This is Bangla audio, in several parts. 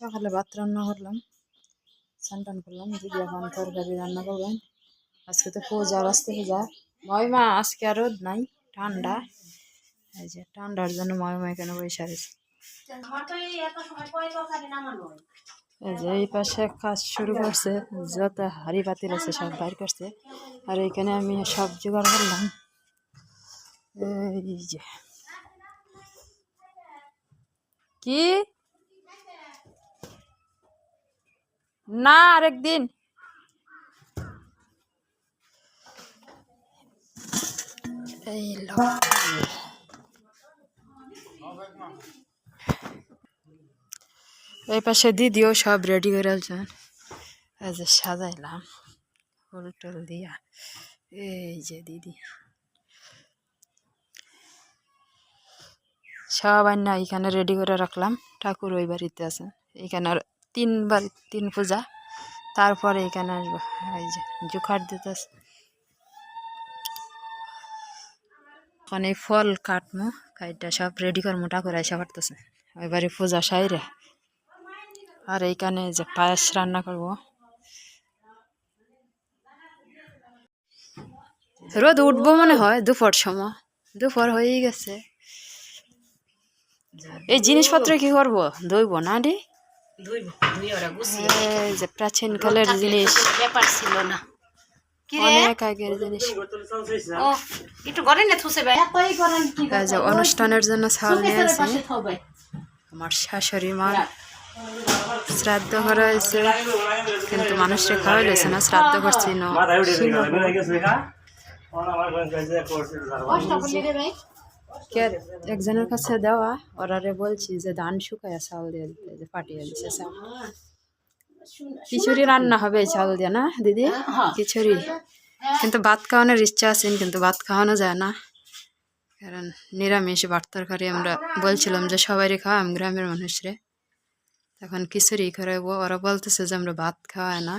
সকালে ভাত রান্না করলাম স্নান করলাম দিদি এখন তরকারি রান্না করবেন। আজকে তো পূজা বাঁচতে পূজা। ময়মা আজকে আর রোদ নাই, ঠান্ডা। এই যে ঠান্ডার জন্য ময়মা এখানে বসে আছে। এই যে এই পাশে কাজ শুরু করছে, যত হাড়ি পাতিল আছে সব বাইর করছে। আর এখানে আমি সব জোগাড় করলাম। এই যে। কি? না আরেকদিন এই পাশে দিদিও সব রেডি করে আলছেন এই যে সাজাইলাম ফুল টুল দিয়া। এই যে দিদি। সব আন্না এখানে রেডি করে রাখলাম। ঠাকুর ওই বাড়িতে আছে। এখানে তিনবার, তিন পূজা। তারপরে এখানে আসব। এই যে জুখার দিতেছে। এখন এই ফল কাটমো, কাইটা সব রেডি করমো, ঠাকুর এসে পারতেছে। ওই বাড়ি পূজা সাইরে। আর এইখানে যে পায়েস রান্না করব। রোদ উঠবো মনে হয় দুপুর সময়। দুপুর হয়েই গেছে। এই জিনিসপত্র কি করব? দইব না রে যে প্রাচীন কালের জিনিস। ব্যাপার ছিল না। কি রে? অনেক আগের জিনিস। ও একটু ঘরে না থুসে ভাই। এতই করেন কি এই যে অনুষ্ঠানের জন্য চাল নিয়ে আসি আমার শাশুড়ি মা শ্রাদ্ধ করা হয়েছে কিন্তু মানুষকে খাওয়া হয়েছে না শ্রাদ্ধ করছি না। একজনের কাছে দেওয়া ওরারে বলছি যে ধান শুকায় চাউল দিয়ে দিতে যে পাঠিয়ে দিছে চাউল খিচুড়ি রান্না হবে এই চাউল দিয়ে না দিদি? হ্যাঁ। খিচুড়ি। কিন্তু ভাত খাওয়ানোর ইচ্ছা আছে কিন্তু ভাত খাওয়ানো যায় না। কারণ নিরামিষ ভাত তরকারি আমরা বলছিলাম যে সবারই খাওয়াম গ্রামের মানুষরে। তখন খিচুড়ি করাবো ওরা বলতেছে যে আমরা ভাত খাওয়ায় না।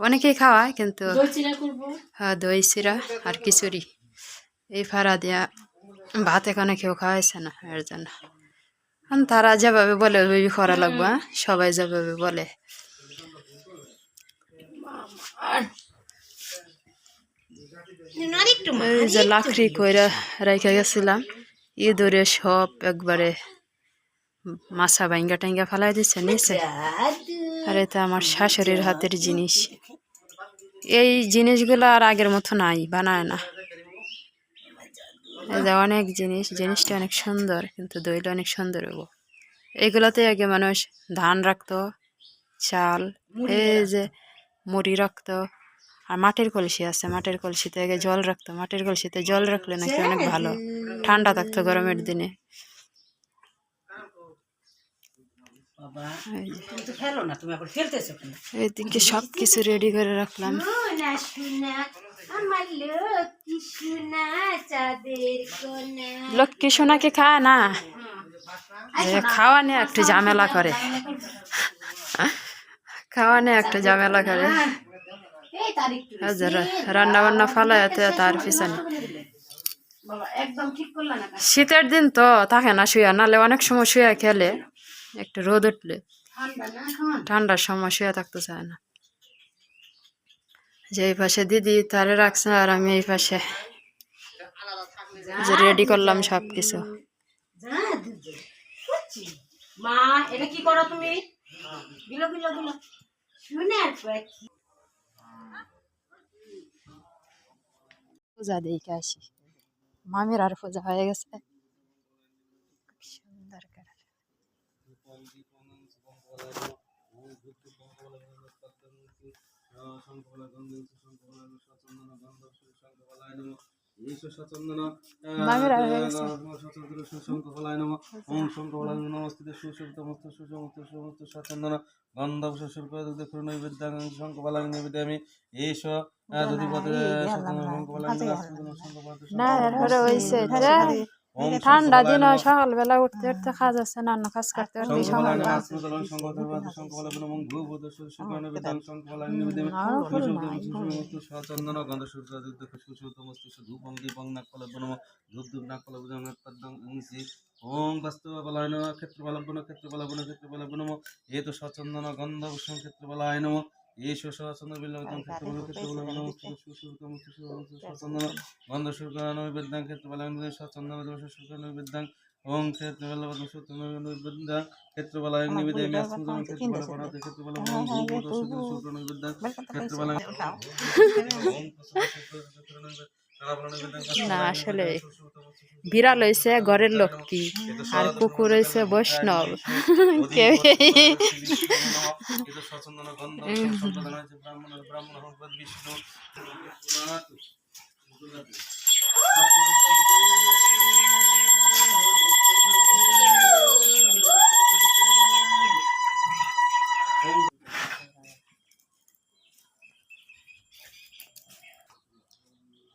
অনেকেই খাওয়ায় কিন্তু দই হ্যাঁ দই চিরা আর খিচুড়ি। এই ফাড়া দিয়া ভাত এখানে কেউ খাওয়াইছে না, এর জন্য। তারা যেভাবে বলে, ওইভাবে করা লাগবে হ্যাঁ? সবাই যেভাবে বলে। যে লাকড়ি কইরা রেখে গেছিলাম, ইঁদুরে সব একবারে মাছা ভাঙ্গা টাঙ্গা ফেলাই দিচ্ছে নিচে আর এটা আমার শাশুড়ির হাতের জিনিস। এই জিনিসগুলো আর আগের মতো নাই, বানায় না। অনেক জিনিস জিনিসটা অনেক সুন্দর কিন্তু দইটা অনেক সুন্দর হব এগুলোতে আগে মানুষ ধান রাখতো চাল এই যে মুড়ি রাখতো আর মাটির কলসি আছে মাটির কলসিতে আগে জল রাখতো মাটির কলসিতে জল রাখলে নাকি অনেক ভালো। ঠান্ডা থাকতো গরমের দিনে। এইদিকে সব কিছু রেডি করে রাখলাম। আমার লক্ষ্মী সোনা চাঁদের কোনা লক্ষ্মী সোনাকে খায় না। এ, খাওয়া নিয়ে একটু ঝামেলা করে। খাওয়া নিয়ে একটু ঝামেলা করে। রান্না বান্না ফালাইতে তার পিছনে। শীতের দিন তো থাকে না শুয়া নালে অনেক সময় শুয়া খেলে একটু রোদ উঠলে। ঠান্ডার সময় শুয়ে থাকতে চায় না। যে এই পাশে দিদি তারে রাখছে আর আমি এই পাশে। যে রেডি করলাম সব কিছু মা এটা কি করো তুমি? পূজা দিকে আসি। মামির আর পূজা হয়ে গেছে। সুন্দর করে। মামির আর হয়ে গেছে না এরপরে হয়েছে ঠান্ডা দিন সকালবেলা উঠতে উঠতে কাজ আছে না কাজ করতে করতে সময় লাগে। আরও ফুল নাই, ফুল। ওম বাস্তবলায় নম ক্ষেত্রপালব্বন ক্ষেত্রপালব্বন ক্ষেত্রপালব্বন নম এ তো সচন্দন গন্ধ ভূষণ ক্ষেত্রপালায় নম এষ সচন্দ বিল্লবতম ক্ষেত্রপাল ক্ষেত্রপালব্বন নম সুসুতম সচন্দন গন্ধ শুক্রান বিদ্যাং ক্ষেত্রপালন সচন্দন শুক্রান বিদ্যাং ওম ক্ষেত্রপালব্বন সুতম বিদ্যাং ক্ষেত্রপালায় নিবেদে ম্যাস সুতম ক্ষেত্রপাল পরাতে ক্ষেত্রপালব্বন শুক্রান বিদ্যাং ক্ষেত্রপালন ওম না আসলে বিড়াল হয়েছে ঘরের লক্ষ্মী আর কুকুর হয়েছে বৈষ্ণব। কেউ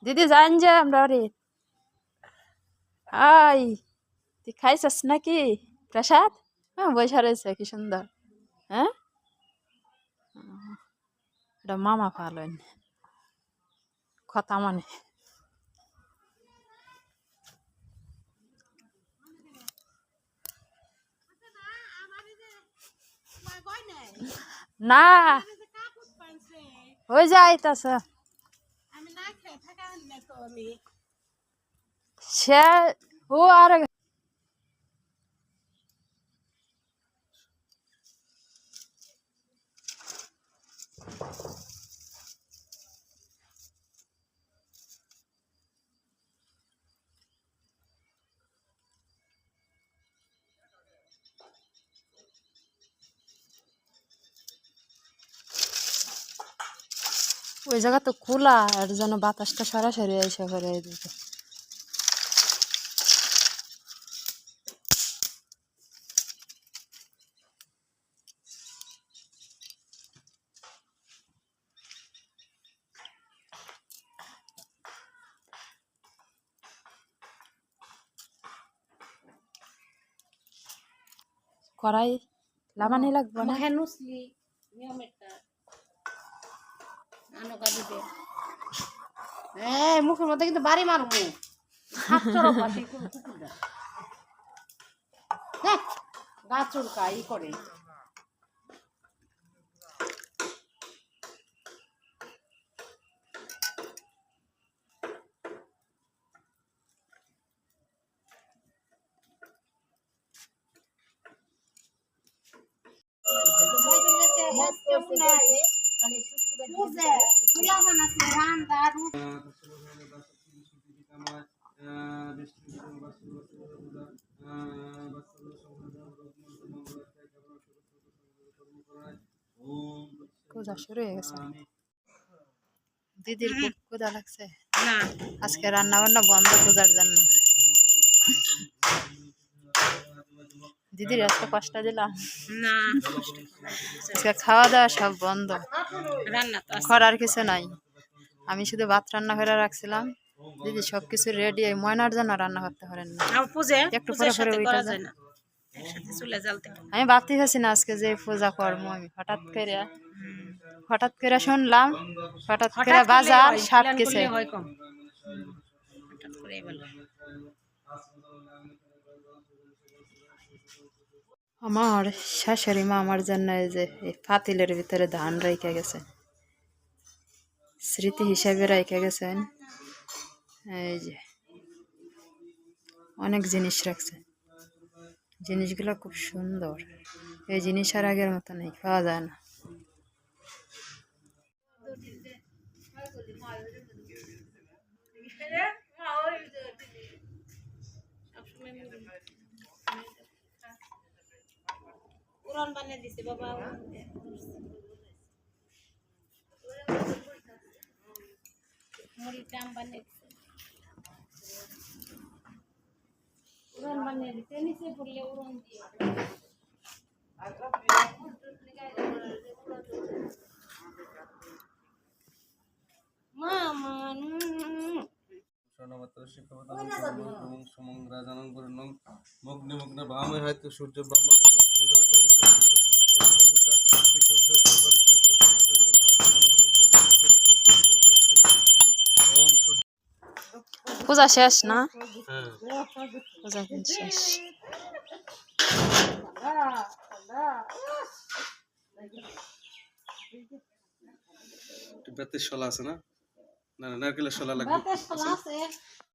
দিদি জান যে আমরা হাই তুই খাইছিস নাকি প্রসাদ হ্যাঁ বৈশা রয়েছে কি সুন্দর হ্যাঁ এটা মামা পালন কথা মানে না হয়ে যায় তাছে সে ও আর ওই জায়গা তো খোলা আর যেন বাতাসটা সরাসরি এসে করে এদিকে। কড়াই লামানি লাগবে না? হ্যাঁ নুসলি নিয়মেরটা। এই মুখের মধ্যে কিন্তু বাড়ি মারবো। গাছ সেই কুকুরটা। দেখ গা চুলকা ই করে। পূজা শুরু হয়ে গেছে দিদির খুব ক্ষুধা লাগছে আজকে রান্না বান্না বন্ধ পূজার জন্য দিদির এত কষ্ট দিলাম। না আজকে খাওয়া দাওয়া সব বন্ধ। রান্না তো করার কিছু নাই। আমি শুধু ভাত রান্না করে রাখছিলাম। দিদি সব কিছু রেডি এই ময়নার জন্য রান্না করতে পারেন না। একটু পরে পরে ওইটা যায় না। আমি ভাবতে চাচ্ছি না আজকে যে পূজা করব আমি হঠাৎ করে হঠাৎ করে শুনলাম হঠাৎ করে বাজার plan কিছু। আমার শাশুড়ি মা আমার জন্য এই যে এই পাতিলের ভিতরে ধান রেখে গেছে। স্মৃতি হিসাবে রেখে গেছেন। এই যে অনেক জিনিস রাখছে। জিনিসগুলো খুব সুন্দর। এই জিনিস আর আগের মতো নেই, পাওয়া যায় না। পুরান বানিয়ে দিছে বাবা। মুড়ির শিক্ষাপদান এবং সমগ্রাজানং পূর্ণং মগ্নে মগ্নে ভামে হয়তো সূর্য পূজা শেষ না? পূজা কিন্তু শেষ। বেতের শোলা আছে না? না নারকেলের শোলা লাগবে।